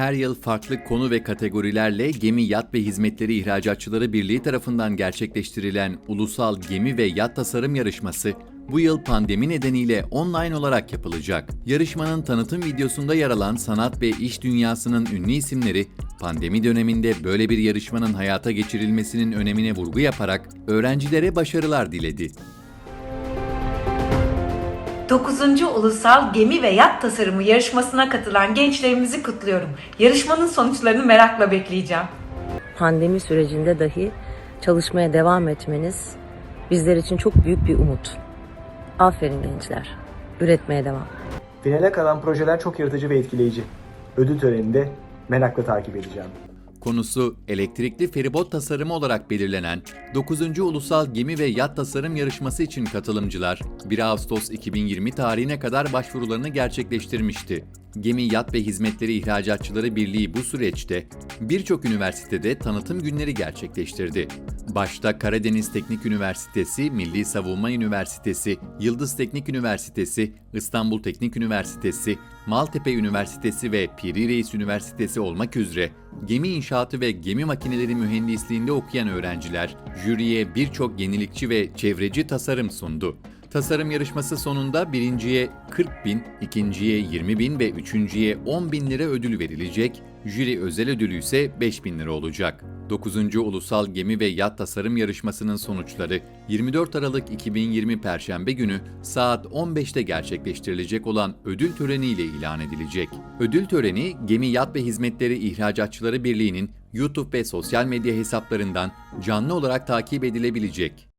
Her yıl farklı konu ve kategorilerle Gemi Yat ve Hizmetleri İhracatçıları Birliği tarafından gerçekleştirilen Ulusal Gemi ve Yat Tasarım Yarışması bu yıl pandemi nedeniyle online olarak yapılacak. Yarışmanın tanıtım videosunda yer alan sanat ve iş dünyasının ünlü isimleri, pandemi döneminde böyle bir yarışmanın hayata geçirilmesinin önemine vurgu yaparak öğrencilere başarılar diledi. 9. Ulusal Gemi ve Yat Tasarımı yarışmasına katılan gençlerimizi kutluyorum. Yarışmanın sonuçlarını merakla bekleyeceğim. pandemi sürecinde dahi çalışmaya devam etmeniz bizler için çok büyük bir umut. Aferin gençler. Üretmeye devam. Finale kalan projeler çok yaratıcı ve etkileyici. Ödül töreninde merakla takip edeceğim. Konusu elektrikli feribot tasarımı olarak belirlenen 9. Ulusal Gemi ve Yat Tasarım Yarışması için katılımcılar 1 Ağustos 2020 tarihine kadar başvurularını gerçekleştirmişti. Gemi Yat ve Hizmetleri İhracatçıları Birliği bu süreçte birçok üniversitede tanıtım günleri gerçekleştirdi. Başta Karadeniz Teknik Üniversitesi, Milli Savunma Üniversitesi, Yıldız Teknik Üniversitesi, İstanbul Teknik Üniversitesi, Maltepe Üniversitesi ve Piri Reis Üniversitesi olmak üzere gemi inşaatı ve gemi makineleri mühendisliğinde okuyan öğrenciler jüriye birçok yenilikçi ve çevreci tasarım sundu. Tasarım yarışması sonunda birinciye 40 bin, ikinciye 20 bin ve üçüncüye 10 bin lira ödül verilecek, jüri özel ödülü ise 5 bin lira olacak. 9. Ulusal Gemi ve Yat Tasarım Yarışması'nın sonuçları 24 Aralık 2020 Perşembe günü saat 15'te gerçekleştirilecek olan ödül töreniyle ilan edilecek. Ödül töreni Gemi Yat ve Hizmetleri İhracatçıları Birliği'nin YouTube ve sosyal medya hesaplarından canlı olarak takip edilebilecek.